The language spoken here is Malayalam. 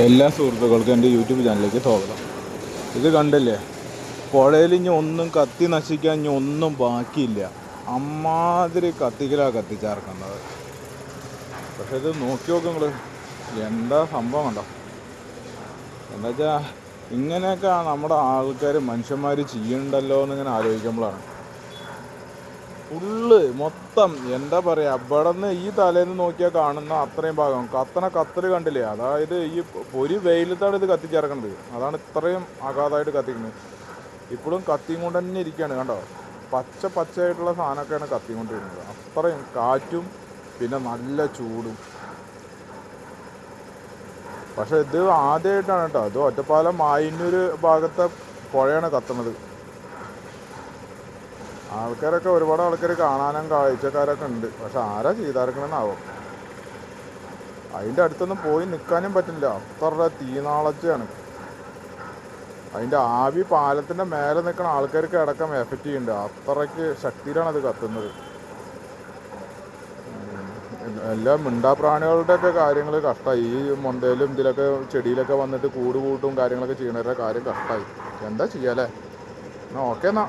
എല്ലാ സുഹൃത്തുക്കൾക്കും എന്റെ യൂട്യൂബ് ചാനലിലേക്ക് സ്വാഗതം. ഇത് കണ്ടില്ലേ? പുഴയിൽ ഇനി ഒന്നും കത്തി നശിക്കാൻ ഇനി ഒന്നും ബാക്കിയില്ല. അമ്മാതിരി കത്തിക്കലാണ് കത്തിച്ചേർക്കുന്നത് പക്ഷെ ഇത് നോക്കി നോക്ക് നിങ്ങൾ എന്താ സംഭവം കണ്ടോ? എന്താ വെച്ചാൽ ഇങ്ങനെയൊക്കെ നമ്മുടെ ആൾക്കാർ മനുഷ്യന്മാർ ചെയ്യണ്ടല്ലോ എന്നിങ്ങനെ ആലോചിക്കുമ്പോഴാണ്. ഫുള്ള് മൊത്തം എന്താ പറയാ ഇവിടെ ഈ തലേന്ന് നോക്കിയാൽ കാണുന്ന അത്രയും ഭാഗം. കത്തണ കത്തൽ കണ്ടില്ലേ? അതായത് ഈ ഒരു വെയിലത്താണ് ഇത് കത്തിച്ചിറക്കണത് അതാണ് ഇത്രയും അഗാധമായിട്ട് കത്തിക്കുന്നത്. ഇപ്പോഴും കത്തിയും കൊണ്ട് തന്നെ ഇരിക്കുകയാണ് കണ്ടോ? പച്ച പച്ചയായിട്ടുള്ള സാധനമൊക്കെയാണ് കത്തിയും കൊണ്ടിരിക്കുന്നത് അത്രയും കാറ്റും പിന്നെ നല്ല ചൂടും. പക്ഷെ ഇത് ആദ്യമായിട്ടാണ് കേട്ടോ. ഇത് ഒറ്റപ്പാലം മായന്നൂർ ഭാഗത്തെ പുഴയാണ് കത്തുന്നത്. ആൾക്കാരൊക്കെ ഒരുപാട് ആൾക്കാർ കാണാനും കാഴ്ചക്കാരൊക്കെ ഉണ്ട്. പക്ഷെ ആരാ ചെയ്താർക്കണെന്നാവും? അതിന്റെ അടുത്തൊന്നും പോയി നിൽക്കാനും പറ്റില്ല. അത്ര തീനാളച്ചയാണ് അതിന്റെ ആവി പാലത്തിന്റെ മേലെ നിൽക്കുന്ന ആൾക്കാർക്ക് അടക്കം എഫക്റ്റ് ചെയ്യുന്നുണ്ട്. അത്രയ്ക്ക് ശക്തിയിലാണ് അത് കത്തുന്നത്. എല്ലാ മിണ്ടാപ്രാണികളുടെയൊക്കെ കാര്യങ്ങൾ കഷ്ടമായി ഈ മൊന്തയിലും ഇതിലൊക്കെ ചെടിയിലൊക്കെ വന്നിട്ട് കൂട് കൂട്ടും കാര്യങ്ങളൊക്കെ ചെയ്യണവരുടെ കാര്യം കഷ്ടമായി എന്താ ചെയ്യാല്ലേ എന്നാൽ ഓക്കെ എന്നാ.